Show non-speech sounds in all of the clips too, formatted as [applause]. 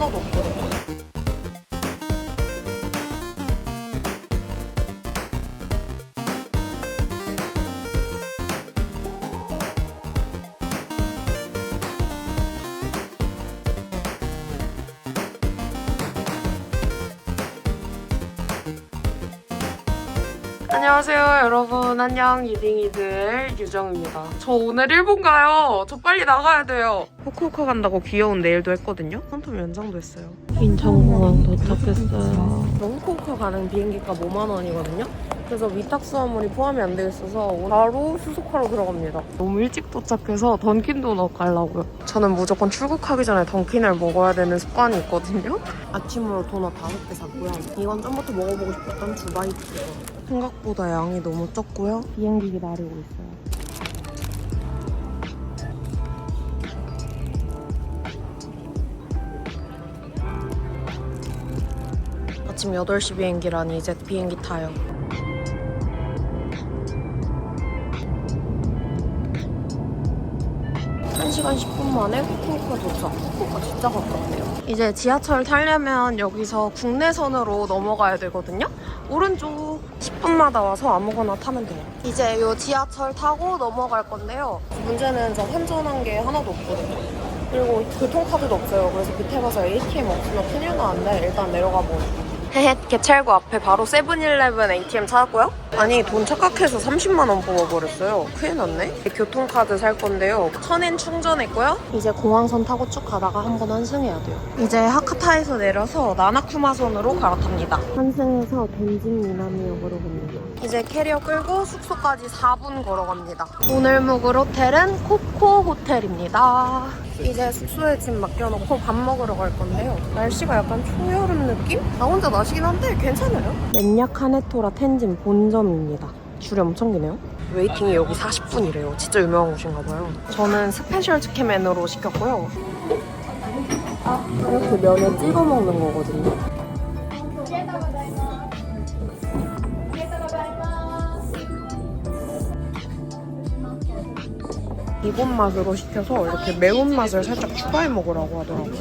하나도 없거든요. 안녕하세요 여러분. 안녕 이딩이들. 유정입니다. 저 오늘 일본 가요? 저 빨리 나가야 돼요. 후쿠오카 간다고 귀여운 네일도 했거든요? 한텀 연장도 했어요. 인천공항 도착했어요. 후쿠오카 가는 비행기가 5만 원이거든요 그래서 위탁 수화물이 포함이 안 되어 있어서 바로 수속하러 들어갑니다 너무 일찍 도착해서 던킨 도넛 가려고요 저는 무조건 출국하기 전에 던킨을 먹어야 되는 습관이 있거든요 아침으로 도넛 5개 샀고요 이건 전부터 먹어보고 싶었던 두바이트 생각보다 양이 너무 적고요. 비행기 기다리고 있어요. 아침 8시 비행기라니 이제 비행기 타요. 한시간 10분 만에 후쿠오카 도착. 후쿠오카 진짜 가깝네요. 이제 지하철 타려면 여기서 국내선으로 넘어가야 되거든요. 오른쪽 10분마다 와서 아무거나 타면 돼요. 이제 요 지하철 타고 넘어갈 건데요. 문제는 저 환전한 게 하나도 없거든요. 그리고 교통카드도 없어요. 그래서 밑에 가서 ATM 없으면 큰일 나는데 일단 내려가 보니까. 헤헤, [laughs] 개찰구 앞에 바로 세븐일레븐 ATM 찾았고요. 아니, 돈 착각해서 30만원 뽑아버렸어요. 큰일 났네. 교통카드 살 건데요. 천엔 충전했고요. 이제 공항선 타고 쭉 가다가 한 번 환승해야 돼요. 이제 하카타에서 내려서 나나쿠마선으로 갈아탑니다. 환승해서 덴진 미나미역으로 갑니다. 이제 캐리어 끌고 숙소까지 4분 걸어갑니다. 오늘 묵을 호텔은 코코 호텔입니다. 이제 숙소에 짐 맡겨놓고 밥 먹으러 갈 건데요. 날씨가 약간 초여름 느낌? 나 혼자 나시긴 한데 괜찮아요. 맨약 카네토라 텐진 본점입니다. 줄이 엄청 기네요. 웨이팅이 여기 40분이래요. 진짜 유명한 곳인가 봐요. 저는 스페셜 치킨맨으로 시켰고요. 이렇게 면에 찍어 먹는 거거든요. 일본 맛으로 시켜서 이렇게 매운 맛을 살짝 추가해 먹으라고 하더라고요.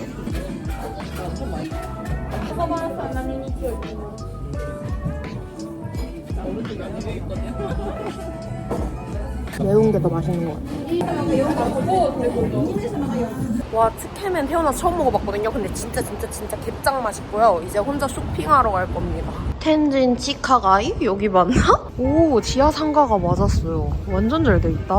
매운 게 더 맛있는 것 같아요. 와, 츠케멘 태어나서 처음 먹어봤거든요. 근데 진짜 진짜 진짜 개짱 맛있고요. 이제 혼자 쇼핑하러 갈 겁니다. 텐진 치카가이? 여기 맞나? [laughs] 오, 지하 상가가 맞았어요. 완전 잘 돼 있다.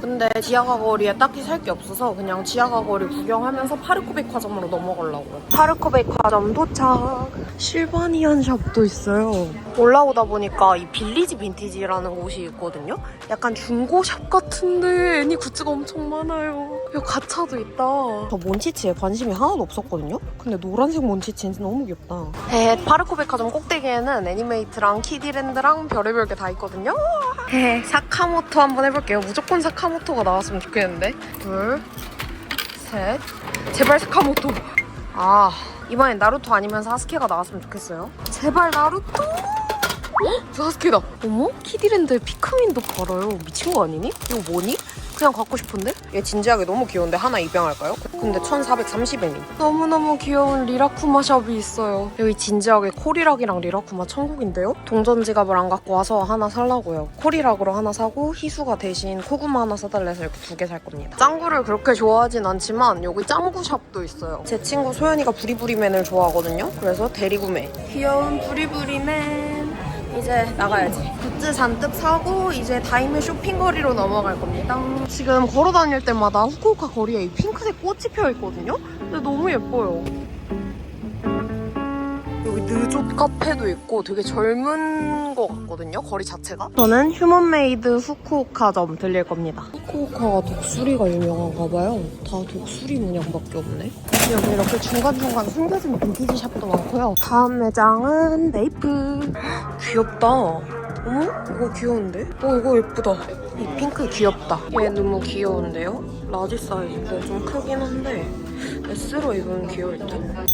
근데 지하가 거리에 딱히 살 게 없어서 그냥 지하가 거리 구경하면서 파르코 백화점으로 넘어가려고요. 파르코 백화점 도착. 실바니안 샵도 있어요. 올라오다 보니까 이 빌리지 빈티지라는 곳이 있거든요. 약간 중고 샵 같은데 애니 굿즈가 엄청 많아요. 여기 가차도 있다. 저 몬치치에 관심이 하나도 없었거든요. 근데 노란색 몬치치는 너무 귀엽다. 에 파르코 백화점 꼭대기 에는 애니메이트랑 키디랜드랑 별의별 게 다 있거든요. 헤 사카모토 한번 해볼게요. 무조건 사카모토가 나왔으면 좋겠는데. 둘, 셋. 제발 사카모토. 아 이번엔 나루토 아니면 사스케가 나왔으면 좋겠어요. 제발 나루토. 어? 사스케다. 어머? 키디랜드에 피크민도 팔아요. 미친 거 아니니? 이거 뭐니? 그냥 갖고 싶은데? 얘 진지하게 너무 귀여운데 하나 입양할까요? 근데 1430엔이 너무너무 귀여운 리라쿠마 샵이 있어요 여기 진지하게 코리락이랑 리라쿠마 천국인데요? 동전 지갑을 안 갖고 와서 하나 살라고요 코리락으로 하나 사고 희수가 대신 코구마 하나 사달래 서 이렇게 두 개 살 겁니다 짱구를 그렇게 좋아하진 않지만 여기 짱구 샵도 있어요 제 친구 소연이가 부리부리맨을 좋아하거든요 그래서 대리구매 귀여운 부리부리맨 이제 나가야지. 굿즈 잔뜩 사고 이제 다이메 쇼핑거리로 넘어갈 겁니다. 지금 걸어 다닐 때마다 후쿠오카 거리에 이 핑크색 꽃이 펴 있거든요. 근데 너무 예뻐요. 여기 느조 카페도 있고 되게 젊은 것 같거든요. 거리 자체가. 저는 휴먼메이드 후쿠오카점 들릴 겁니다. 후쿠오카가 독수리가 유명한가 봐요. 다 독수리 문양밖에 없네. 여기 이렇게 중간중간 숨겨진 빈티지 샵도 많고요. 다음 매장은 네이프. 귀엽다. 어머? 이거 귀여운데? 어, 이거 예쁘다. 이 핑크 귀엽다. 얘 너무 귀여운데요? 라지 사이즈인데 좀 크긴 한데 S로 입으면 귀여울 듯.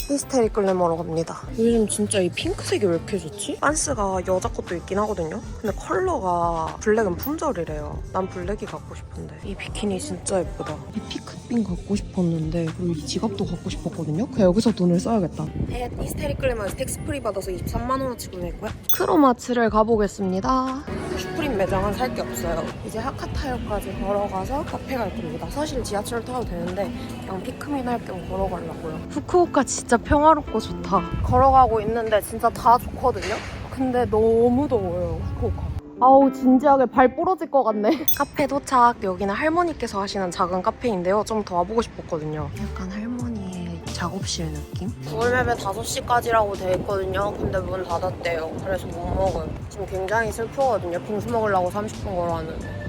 히스테리 끌레머로 갑니다. 요즘 진짜 이 핑크색이 왜 이렇게 좋지? 반스가 여자 것도 있긴 하거든요. 근데 컬러가 블랙은 품절이래요. 난 블랙이 갖고 싶은데 이 비키니 진짜 예쁘다. 이 피크빈 갖고 싶었는데 그리고 이 지갑도 갖고 싶었거든요. 그냥 여기서 돈을 써야겠다. 네, 히스테리 끌레머에서 텍스 프리 받아서 23만 원어치 구매했고요. 크로마츠를 가보겠습니다. 슈프림 매장은 살 게 없어요. 이제 하카타역까지 걸어가서 카페 갈 겁니다. 사실 지하철 타도 되는데 그냥 피크민 할 겸 걸어가려고요. 후쿠오카 진짜 평화롭고 좋다. 걸어가고 있는데 진짜 다 좋거든요. 근데 너무 더워요, 후쿠오카. 아우 진지하게 발 부러질 것 같네. 카페 도착. 여기는 할머니께서 하시는 작은 카페인데요. 좀 더 와보고 싶었거든요. 약간 할머니의 작업실 느낌? 구글맵에 5시까지라고 돼 있거든요. 근데 문 닫았대요. 그래서 못 먹어요. 지금 굉장히 슬프거든요. 빙수 먹으려고 30분 걸어왔는데.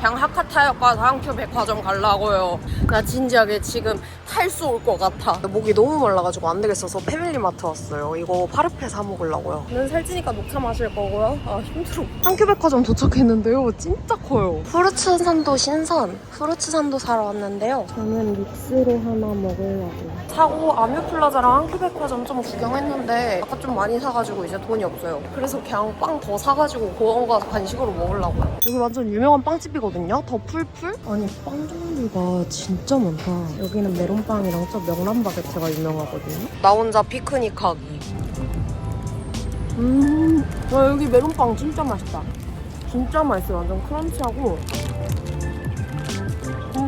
그냥 하카타역 가서 한큐 백화점 가려고요. 나 진지하게 지금 탈수 올 것 같아. 목이 너무 말라가지고 안 되겠어서 패밀리마트 왔어요. 이거 파르페 사 먹으려고요. 저는 살찌니까 녹차 마실 거고요. 아 힘들어. 한큐 백화점 도착했는데요. 진짜 커요. 프루츠 산도 신선. 프루츠 산도 사러 왔는데요. 저는 믹스로 하나 먹으려고요. 사고 아뮤플라자랑 한큐 백화점 좀 구경했는데 아까 좀 많이 사가지고 이제 돈이 없어요. 그래서 그냥 빵 더 사가지고 공원 가서 간식으로 먹으려고요. 여기 완전 유명한 빵집이거든요. 더 풀풀? 아니 빵 종류가 진짜 많다. 여기는 메론빵이랑 저 명란 바게트가 유명하거든요. 나 혼자 피크닉 하기. 음, 와 여기 메론빵 진짜 맛있다. 진짜 맛있어요. 완전 크런치하고.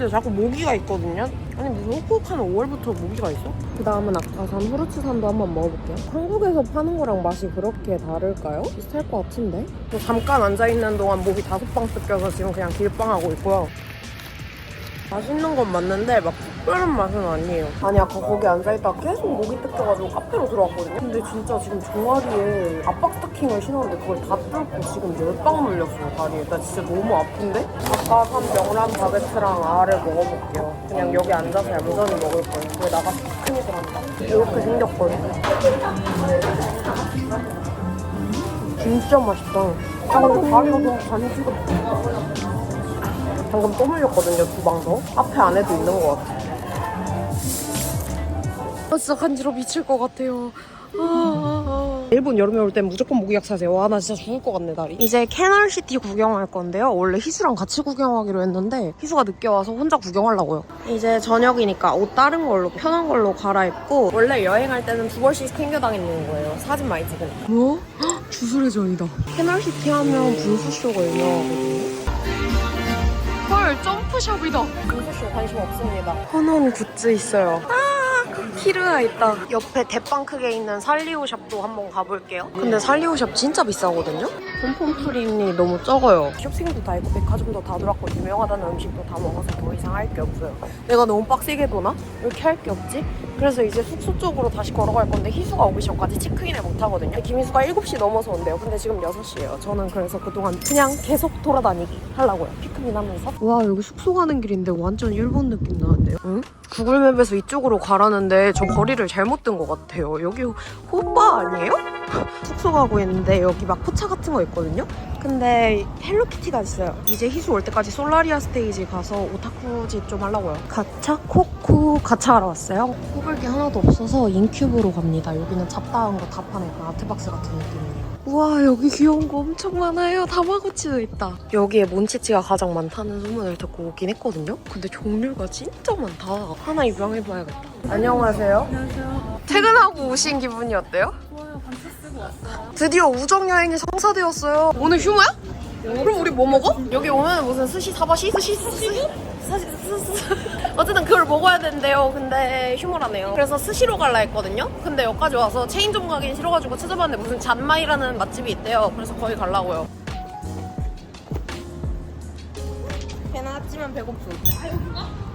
근데 자꾸 모기가 있거든요. 아니 무슨 후쿠오카는 5월부터 모기가 있어? 그 다음은 아까 산 후르츠산도 한번 먹어볼게요. 한국에서 파는 거랑 맛이 그렇게 다를까요? 비슷할 것 같은데? 또 잠깐 앉아있는 동안 목이 다섯 방 뜯겨서 지금 그냥 길빵하고 있고요. 맛있는 건 맞는데 막 특별한 맛은 아니에요. 아니 아까 거기 앉아있다가 계속 목이 뜯겨가지고 카페로 들어왔거든요. 근데 진짜 지금 종아리에 압박 스타킹을 신었는데 그걸 다 뚫고 지금 열방 물렸어요 다리에. 나 진짜 너무 아픈데? 아까 산 명란 바게트랑 알을 먹어볼게요. 그냥 여기 앉아서 얌전히 먹을 거예요. 왜 나가서 피크닉을 한다. 이렇게 생겼거든요. 진짜 맛있다. 아 근데 다리가 너무 간지럽다. 방금 또 물렸거든요, 두 방 더. 앞에 안에도 있는 것 같아. 아, 진짜 간지러 미칠 것 같아요. 아, 일본 여름에 올 땐 무조건 모기약 사세요. 와, 나 진짜 죽을 것 같네, 다리. 이제 캐널시티 구경할 건데요. 원래 희수랑 같이 구경하기로 했는데 희수가 늦게 와서 혼자 구경하려고요. 이제 저녁이니까 옷 다른 걸로, 편한 걸로 갈아입고 원래 여행할 때는 두 벌씩 챙겨 다니는 거예요. 사진 많이 찍으니 뭐? 주술의 전이다. 캐널시티 하면 분수쇼가 유명하거든요. 헐 점프샵이다 분수쇼 관심 없습니다 헌원 굿즈 있어요 아 키르아 있다 옆에 대빵 크게 있는 살리오샵도 한번 가볼게요 근데 살리오샵 진짜 비싸거든요 폼폼 프림이 너무 적어요 쇼핑도 다 있고 백화점도 다 돌았고 유명하다는 음식도 다 먹어서 더 이상 할 게 없어요 내가 너무 빡세게 도나? 왜 이렇게 할 게 없지? 그래서 이제 숙소 쪽으로 다시 걸어갈 건데 희수가 오기 전까지 체크인을 못 하거든요. 김희수가 7시 넘어서 온대요. 근데 지금 6시예요. 저는 그래서 그동안 그냥 계속 돌아다니기 하려고요. 피크민 하면서. 와 여기 숙소 가는 길인데 완전 일본 느낌 나는데요? 응? 구글맵에서 이쪽으로 가라는데 저 거리를 잘못 든 것 같아요. 여기 호빠 아니에요? 숙소 가고 있는데 여기 막 포차 같은 거 있거든요 근데 헬로키티가 있어요. 이제 희수 올 때까지 솔라리아 스테이지 가서 오타쿠짓 좀 하려고요. 가차? 코쿠 가차 하러 왔어요? 뽑을 게 하나도 없어서 인큐브로 갑니다. 여기는 잡다한 거 다 파네 그 아트박스 같은 느낌이에요. 우와 여기 귀여운 거 엄청 많아요. 다마고치도 있다. 여기에 몬치치가 가장 많다는 소문을 듣고 오긴 했거든요. 근데 종류가 진짜 많다. 하나 입양해봐야겠다. 안녕하세요. 안녕하세요. 퇴근하고 오신 기분이 어때요? 드디어 우정 여행이 성사되었어요. 오늘 휴무야? 그럼 우리 뭐 먹어? 여기 오면 무슨 스시 사바시 스시 스시 스시 스시 [laughs] 어쨌든 그걸 먹어야 된대요. 근데 휴무라네요. 그래서 스시로 갈라 했거든요. 근데 여기까지 와서 체인점 가긴 싫어가지고 찾아봤는데 무슨 잔마이라는 맛집이 있대요. 그래서 거기 갈라고요. 배나 찌면 배고픔.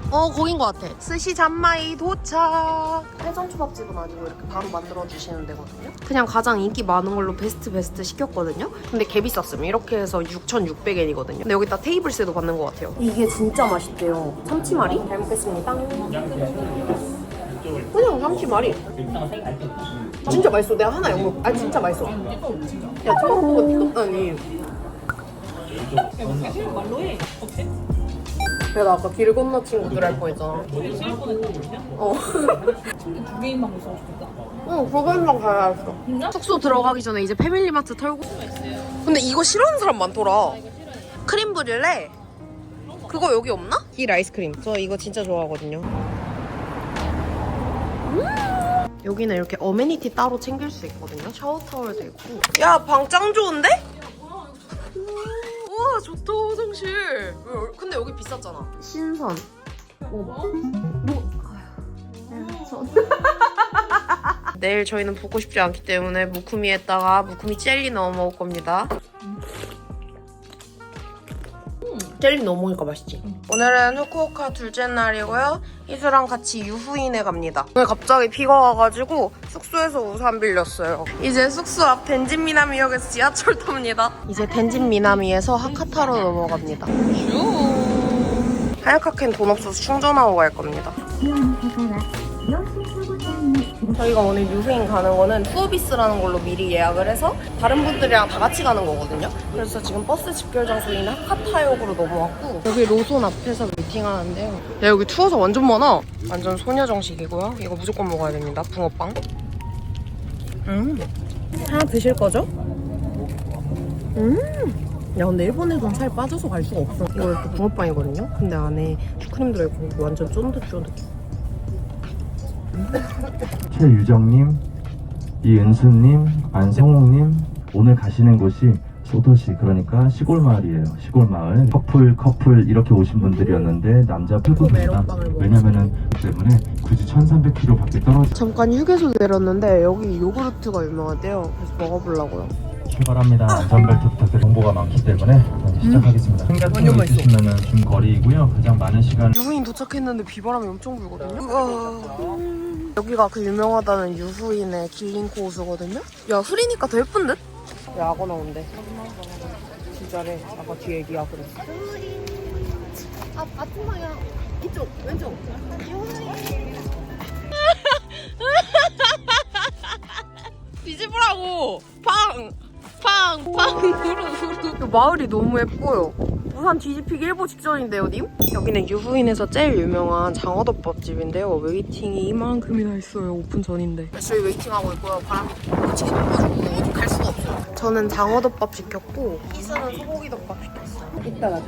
어, 거긴 것 같아. 스시 잔마이 도착. 해전초밥집은 아니고 이렇게 바로 만들어주시는 데거든요. 그냥 가장 인기 많은 걸로 베스트 베스트 시켰거든요. 근데 개 비쌌음. 이렇게 해서 6,600엔이거든요. 근데 여기다 테이블세도 받는 것 같아요. 이게 진짜 맛있대요. 참치말이? 잘 먹겠습니다. 그냥 참치말이. 진짜 맛있어. 내가 하나 영먹. 아 진짜 맛있어. 야 처음 보고. 싫은 말로 해. 어때? 그래도 아까 길 건너 친구들 할 뻔했잖아. 싫을 뻔했거든요. 어. 근데 [laughs] 두 개인 방도 있어서 좋다. 응, 그걸만 가야겠어. 진짜? 숙소 들어가기 전에 이제 패밀리마트 털고. 근데 이거 싫어하는 사람 많더라. 크림 브릴레? 그거 여기 없나? 길 아이스크림. 저 이거 진짜 좋아하거든요. 음! 여기는 이렇게 어메니티 따로 챙길 수 있거든요. 샤워 타월도 있고. 야, 방 짱 좋은데? 우와, 좋다, 화장실. 왜, 근데 여기 비쌌잖아. 신선. 뭐? 내일 저희는 붓고 싶지 않기 때문에 무쿠미에다가 무쿠미 젤리 넣어 먹을 겁니다. 젤리 넣어 먹으니까 맛있지? 오늘은 후쿠오카 둘째 날이고요. 희수랑 같이 유후인에 갑니다. 오늘 갑자기 비가 와가지고 숙소에서 우산 빌렸어요. 이제 숙소 앞 덴진 미나미역에서 지하철 탑니다. 이제 덴진 미나미에서 하카타로 넘어갑니다. 슈. 하야카켄 돈 없어서 충전하고 갈 겁니다. 저희가 오늘 유후인 가는 거는 투어비스라는 걸로 미리 예약을 해서 다른 분들이랑 다 같이 가는 거거든요. 그래서 지금 버스 집결 장소인 하카타역으로 넘어왔고 여기 로손 앞에서 미팅하는데요. 야 여기 투어서 완전 많아. 완전 소녀 정식이고요. 이거 무조건 먹어야 됩니다. 붕어빵. 음. 하나 드실 거죠? 음. 야 근데 일본에선 살 빠져서 갈 수가 없어. 이거 이렇게 붕어빵이거든요. 근데 안에 슈크림 들어있고 완전 쫀득쫀득. 최유정님, 이은수님, 안성욱님 오늘 가시는 곳이 소도시 그러니까 시골 마을이에요. 시골 마을 커플 커플 이렇게 오신 분들이었는데 남자 먹었어요. 왜냐면은 그 때문에 굳이 1,300km밖에 떨어져 잠깐 휴게소 내렸는데 여기 요구르트가 유명하대요. 그래서 먹어보려고요. 출발합니다. 안전벨트 부탁드려 정보가 많기 때문에 시작하겠습니다. 생각해 맛있어. 있으시면은 긴 거리이고요. 가장 많은 시간 유후인 도착했는데 비바람이 엄청 불거든요. 우와. 여기가 그 유명하다는 유후인의 길링코 호수거든요. 야 흐리니까 더 예쁜 듯? 왜 악어 나온대? 진짜래. 아까 뒤에 얘기야 그랬어. 아 같은 방향. 이쪽 왼쪽. [laughs] 뒤집으라고. 팡. 팡. 팡. 후루 후루. [laughs] 마을이 너무 예뻐요. 부산 뒤집히기 일보 직전인데요, 님? 여기는 유후인에서 제일 유명한 장어덮밥집인데요. 웨이팅이 이만큼이나 있어요. 오픈 전인데. 저희 웨이팅하고 있고요. 바람이 미치게 불어가지고 어디 갈 수가 없어요. 저는 장어덮밥 시켰고 희수는 소고기 덮밥 시켰어요. 이따가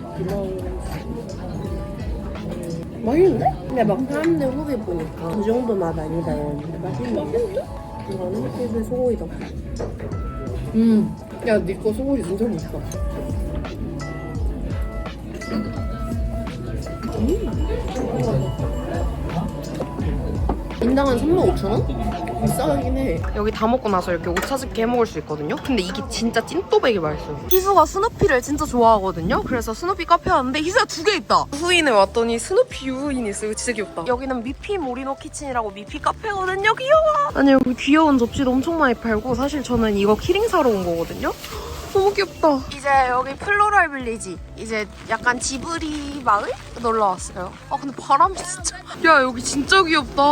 맛있는데? 근데 막 사람들 후기 보니까 그 정도 맛 아니다 이러는데 맛있는데? 이거는 희수의 소고기 덮밥. 음. 야, 니거 소고기 진짜 맛있다. 인당은 35,000원? 비싸긴 해. 여기 다 먹고 나서 이렇게 오차즈케 해 먹을 수 있거든요? 근데 이게 진짜 찐또배기 맛있어요. 희수가 스누피를 진짜 좋아하거든요? 그래서 스누피 카페 왔는데 희수가 두개 있다! 후인에 왔더니 스누피 유후인이 있어요. 이거 진짜 귀엽다. 여기는 미피 모리노 키친이라고 미피 카페거든요? 귀여워! 아니, 여기 귀여운 접시도 엄청 많이 팔고 사실 저는 이거 키링 사러 온 거거든요? 너무 귀엽다. 이제 여기 플로럴 빌리지. 이제 약간 지브리 마을? 놀러 왔어요. 아 근데 바람이 진짜. 야 여기 진짜 귀엽다.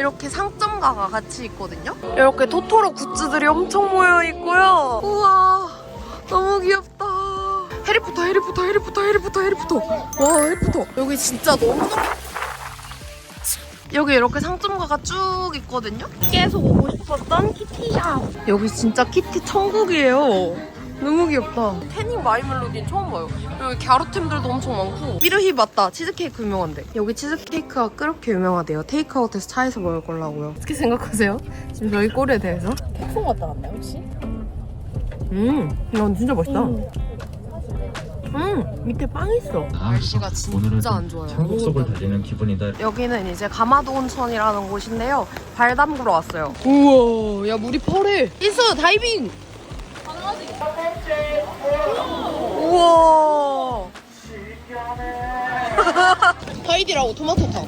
이렇게 상점가가 같이 있거든요. 이렇게 토토로 굿즈들이 엄청 모여 있고요. 우와 너무 귀엽다. 해리포터 해리포터 해리포터 해리포터 해리포터. 와 해리포터. 여기 진짜 너무 너무. 여기 이렇게 상점가가 쭉 있거든요. 계속 오고 싶었던 키티샵. 여기 진짜 키티 천국이에요. 너무 귀엽다. 태닝 마이 멜로디는 처음 봐요. 여기 갸루템들도 엄청 많고. 삐르히 맞다. 치즈케이크 유명한데. 여기 치즈케이크가 그렇게 유명하대요. 테이크아웃해서 차에서 먹을 거라고요. 어떻게 생각하세요? 지금 저희 꼴에 대해서? texo 갔다 갔나요 혹시? 음, 이건 진짜 맛있다. 음, 밑에 빵 있어. 날씨가 오늘은 진짜 안 좋아요. 천국 속을 달리는 기분이다. 여기는 이제 가마도 온천이라는 곳인데요. 발 담그러 왔어요. 우와, 야 물이 파래. 있어 다이빙. 우와. 하이디라고 토마토 탑.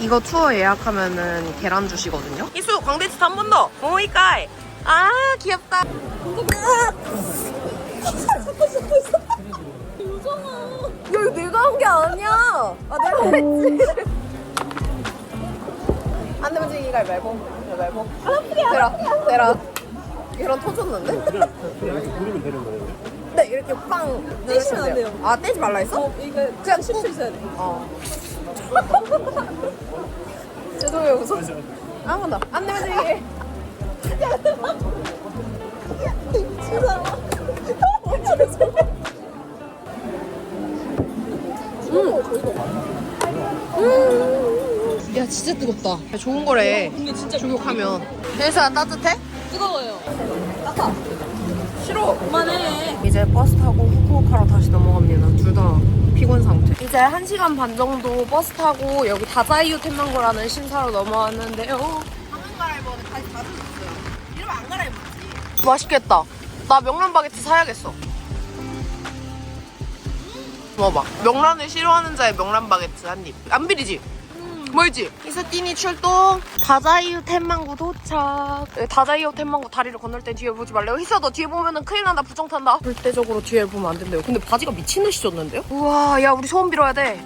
이거 투어 예약하면은 계란 주시거든요. 이수 광대치 한번 더. 오이까이. 아 귀엽다. 야 이거 내가 한 게 아니야. 아 내가 했지. 안 되면 지기 가위바위보. 가위바위보. 아, 대라. 대라. 계란 터졌는데? 네 이렇게 빵 떼시면 안 돼요. 아 떼지 말라 했어? 어, 이거 그냥 쉴수 있어야 돼. 어. [laughs] 죄송해요 우선. 아무 나. 안 내면 되게. 야 진짜 뜨겁다. 좋은 거래. 근데 진짜 조격하면. 혜수야 따뜻해? 뜨거워요. 아까 싫어. 그만해. 이제 버스 타고 후쿠오카로 다시 넘어갑니다. 둘 다 피곤 상태. 이제 1시간 반 정도 버스 타고 여기 다자이유 텐망고라는 신사로 넘어왔는데요. 방금 갈아입었는데 다시 다 젖었어요. 이러면 안 갈아입었지. 맛있겠다. 나 명란 바게트 사야겠어. 먹어봐. 명란을 싫어하는 자의 명란 바게트 한 입. 안 비리지? 멀지? 이스티니 출동 다자이유 텐망구 도착 네, 다자이유 텐망구 다리를 건널 땐 뒤에 보지 말래요 희수야 너 뒤에 보면은 큰일 난다 부정 탄다 절대적으로 뒤에 보면 안 된대요 근데 바지가 미친 듯이 젖는데요? 우와 야 우리 소원 빌어야 돼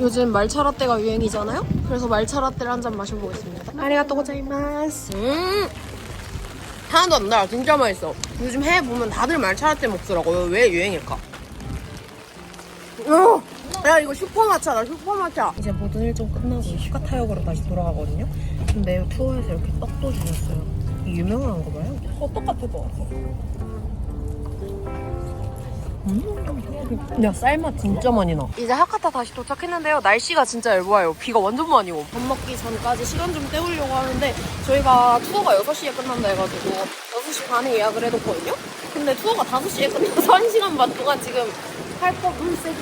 요즘 말차 라떼가 유행이잖아요? 그래서 말차 라떼를 한 잔 마셔보겠습니다 아리가또 고자이마스 음 하나도 안 나. 진짜 맛있어. 요즘 해외 보면 다들 말차 라떼 먹더라고요. 왜 유행일까? 어! 야 이거 슈퍼마차다 슈퍼마차. 이제 모든 일정 끝나고 휴가 타역으로 다시 돌아가거든요. 근데 투어에서 이렇게 떡도 주셨어요. 이게 유명한 거 봐요. 어, 똑같을 것 같아. 음. 야 쌀맛 진짜 많이 나. 이제 하카타 다시 도착했는데요. 날씨가 진짜 얇아요. 비가 완전 많이 오고 밥 먹기 전까지 시간 좀 때우려고 하는데 저희가 투어가 6시에 끝난다 해가지고 6시 반에 예약을 해뒀거든요. 근데 투어가 5시에 끝나서 1시간 반 동안 지금 할법 물색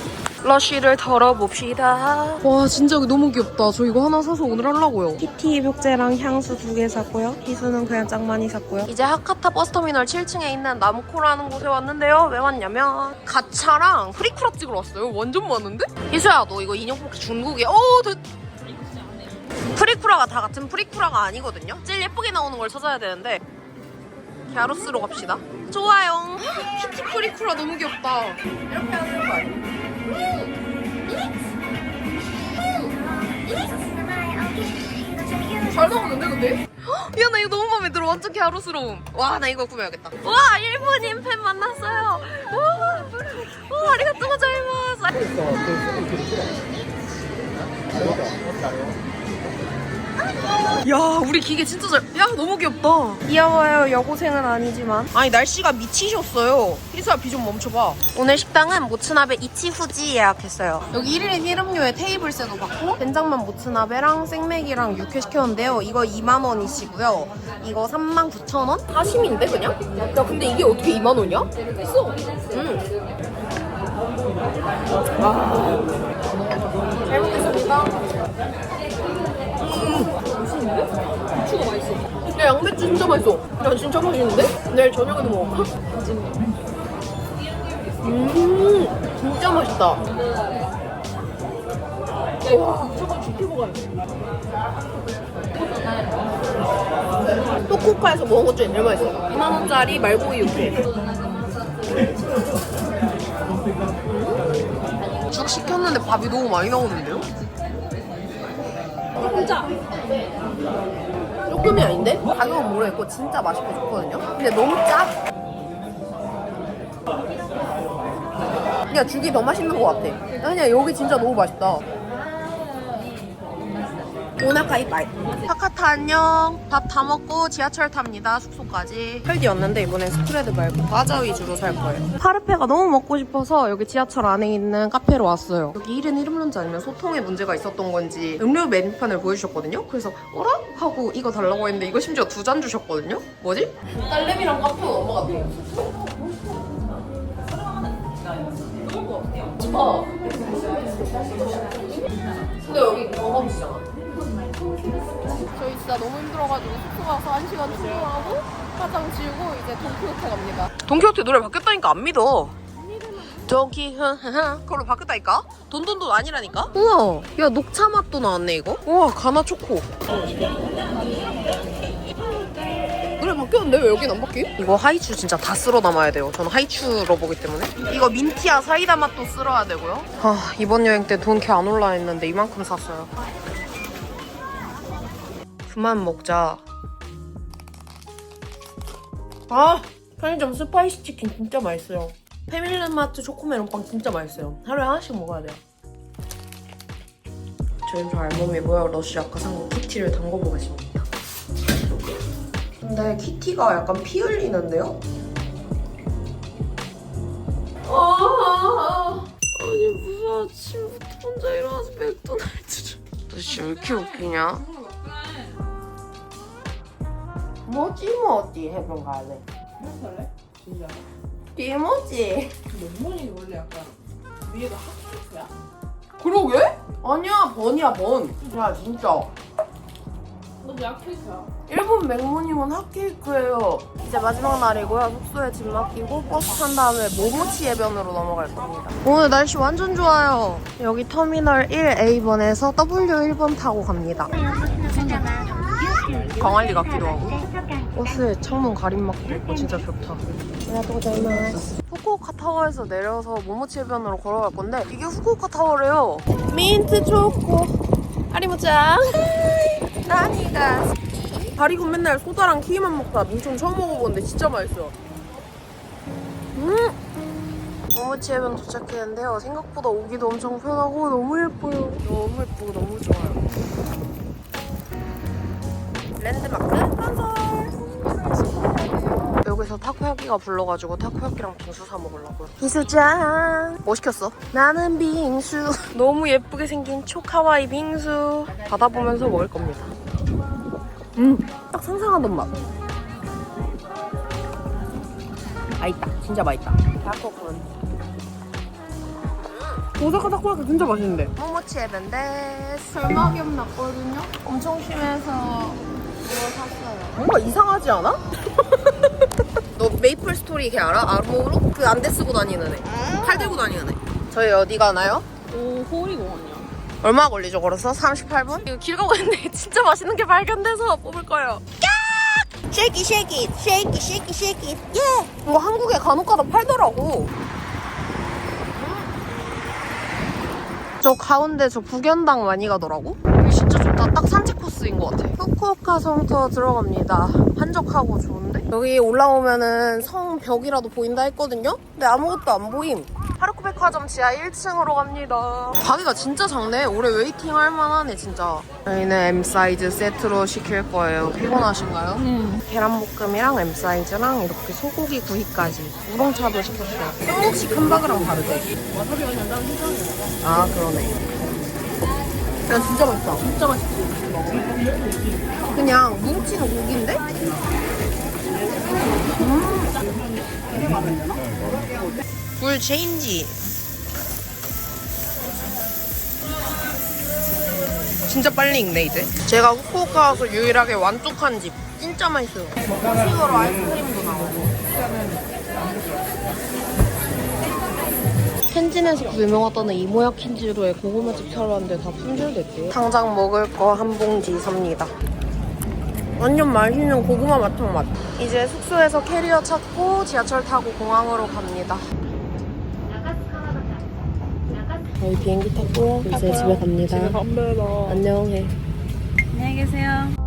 러쉬를 덜어봅시다. 와 진짜 너무 귀엽다. 저 이거 하나 사서 오늘 하려고요. PT 입욕제랑 향수 두 개 샀고요. 희수는 그냥 짱 많이 샀고요. 이제 하카타 버스터미널 7층에 있는 나무코라는 곳에 왔는데요. 왜 왔냐면 가차랑 프리쿠라 찍으러 왔어요. 완전 많은데? 희수야 너 이거 인형 뽑기 중국이야 어 됐... 프리쿠라가 다 같은 프리쿠라가 아니거든요. 제일 예쁘게 나오는 걸 찾아야 되는데 갸루스로 갑시다 좋아요 키티 프리쿠라 너무 귀엽다 이렇게 하는 거 아니야? 잘 나오는데 근데? 야 나 이거 너무 마음에 들어 완전 갸루스러움 와 나 이거 구매하겠다 와 일본인 팬 만났어요 와, 와 아리가또 고자이마스 야 우리 기계 진짜 잘. 야 너무 귀엽다. 귀여워요. 여고생은 아니지만. 아니 날씨가 미치셨어요. 희수야 비 좀 멈춰봐. 오늘 식당은 모츠나베 이치후지 예약했어요. 여기 1인 1음료에 테이블 셋도 받고 된장만 모츠나베랑 생맥이랑 육회 시켰는데요. 이거 2만 원이시고요. 이거 3만 9천 원? 사심인데 그냥? 야 근데 이게 어떻게 2만 원이야? 있어. 응. 아. 잘 먹겠습니다. 고추가 맛있어. 야 양배추 진짜 맛있어. 야 진짜 맛있는데? 내일 저녁에도 먹을까? 음 진짜 맛있다. 와 저거 지키고 가야 돼. 토코카에서 먹은 것 중에 제일 맛있어. 2만 원짜리 말고기 육회. 죽 시켰는데 밥이 너무 많이 나오는데요? 혼자. 조금이 아닌데? 가격은 모르겠고 진짜 맛있고 좋거든요? 근데 너무 짜. 야 죽이 더 맛있는 것 같아. 아니야 여기 진짜 너무 맛있다. 오나카이 빠이. 하카타 안녕. 밥 다 먹고 지하철 탑니다. 숙소까지. 헬디였는데 이번엔 스프레드 말고 과자 위주로 살 거예요. 파르페가 너무 먹고 싶어서 여기 지하철 안에 있는 카페로 왔어요. 여기 1인 1음료인지 아니면 소통에 문제가 있었던 건지 음료 메뉴판을 보여주셨거든요. 그래서 어라? 하고 이거 달라고 했는데 이거 심지어 두 잔 주셨거든요. 뭐지? 딸내미랑 카페 넘어갔대요. 저. 근데 여기 경험시잖아. 저희 진짜 너무 힘들어가지고 숙소 가서 한 시간 충전하고 화장 지우고 이제 동키호테 갑니다. 동키호테 노래 바뀌었다니까 안 믿어. 동키호테 그걸로 바뀌었다니까? 돈돈돈 아니라니까? 우와, 야 녹차 맛도 나왔네 이거. 우와 가나 초코. 노래 바뀌었는데 왜 여긴 안 바뀌? 이거 하이츄 진짜 다 쓸어 담아야 돼요. 저는 하이츄로 보기 때문에. 이거 민티야 사이다 맛도 쓸어야 되고요. 아 이번 여행 때돈개안 올라 했는데 이만큼 샀어요. 그만 먹자. 아 편의점 스파이시 치킨 진짜 맛있어요. 패밀리마트 초코멜론빵 진짜 맛있어요. 하루에 하나씩 먹어야 돼요. 저희 저 알몸이고요. 러쉬 아까 산 거 키티를 담궈보겠습니다. 근데 키티가 약간 피 흘리는데요? 아, 아니 무슨 아침부터 혼자 일어나서 맥도날드를 너씨 왜 이렇게 웃기냐? 뭐지 뭐지 해변 갈래 할래? 진짜. 디모지 멤버이 원래 약간 위에가 핫케이크야. 그러게? 아니야 번이야 번야 진짜 너도 약케이크야. 일본 맥모닝은 핫케이크예요 이제 마지막 날이고요 숙소에 짐 맡기고 버스 탄 다음에 모모치 해변으로 넘어갈 겁니다 오늘 날씨 완전 좋아요 여기 터미널 1A번에서 W1번 타고 갑니다 광안리 같기도 하고. 버스에 창문 가림막도 있고 진짜 좋다. 후쿠오카 타워에서 내려서 모모치 해변으로 걸어갈 건데 이게 후쿠오카 타워래요. 민트 초코. 아리모짱. 나니가 다리고 맨날 소다랑 키만 먹다 민초는 처음 먹어보는데 진짜 맛있어요 음! 모모치 해변 도착했는데요. 생각보다 오기도 엄청 편하고 너무 예뻐요. 너무 예쁘고 너무 좋아요 랜드마크 건설 여기서 타코야끼가 불러가지고 타코야끼랑 빙수 사 먹으려고요. 빙수짱! 뭐 시켰어? 나는 빙수. [laughs] 너무 예쁘게 생긴 초카와이 빙수. 받아보면서 먹을 겁니다. 음, 딱 상상하던 맛. 맛있다. 진짜 맛있다. 타코군. 오사카 타코야끼 진짜 맛있는데. 모모치 에벤데 설마겸 났거든요. 엄청 심해서 이거 샀어요. 뭔가 이상하지 않아? [laughs] 너 메이플 스토리 걔 알아? 아르모로? 그 안대 쓰고 다니는 애. 팔 들고 다니는 애. 저희 어디 가 나요? 오, 호리공원이야. 얼마 걸리죠, 걸어서? 38분? 이거 길 가고 있는데 [laughs] 진짜 맛있는 게 발견돼서 뽑을 거예요. 깍! 쉐이키, 쉐이키, 쉐이키, 쉐이키, 쉐이키. 예! 이거 한국에 간혹 가다 팔더라고. 저 가운데 저 북연당 많이 가더라고. 여기 진짜 좋다. 딱 산책 코스인 것 같아. 후쿠오카 성터 들어갑니다. 한적하고 좋은데? 여기 올라오면은 성 벽이라도 보인다 했거든요? 근데 아무것도 안 보임. 하루쿠 백화점 지하 1층으로 갑니다. 가게가 진짜 작네. 오래 웨이팅 할 만하네, 진짜. 저희는 M 사이즈 세트로 시킬 거예요. 피곤하신가요? 응. 계란볶음이랑 M 사이즈랑 이렇게 소고기 구이까지. 우롱차도 시켰어요. 한국식 함바그랑 다르대. 와사비 완전. 아, 그러네. 야, 진짜 맛있다. 진짜 맛있지. 그냥 뭉치는 고기인데? 음. 불 체인지. 진짜 빨리 익네 이제. 제가 후쿠오카 와서 유일하게 완뚝한 집. 진짜 맛있어요. 음식으로 아이스크림도 나오고. 텐진에서 그 유명하다는 이모야 킨지로의 고구마집 사러 왔는데 다 품절됐대요. 당장 먹을 거 한 봉지 삽니다. 완전 맛있는 고구마 맛탕 맛. 이제 숙소에서 캐리어 찾고 지하철 타고 공항으로 갑니다. 저희 비행기 탔고요. 이제 집에 갑니다. 집에 갑니다. 안녕해. 안녕히 계세요.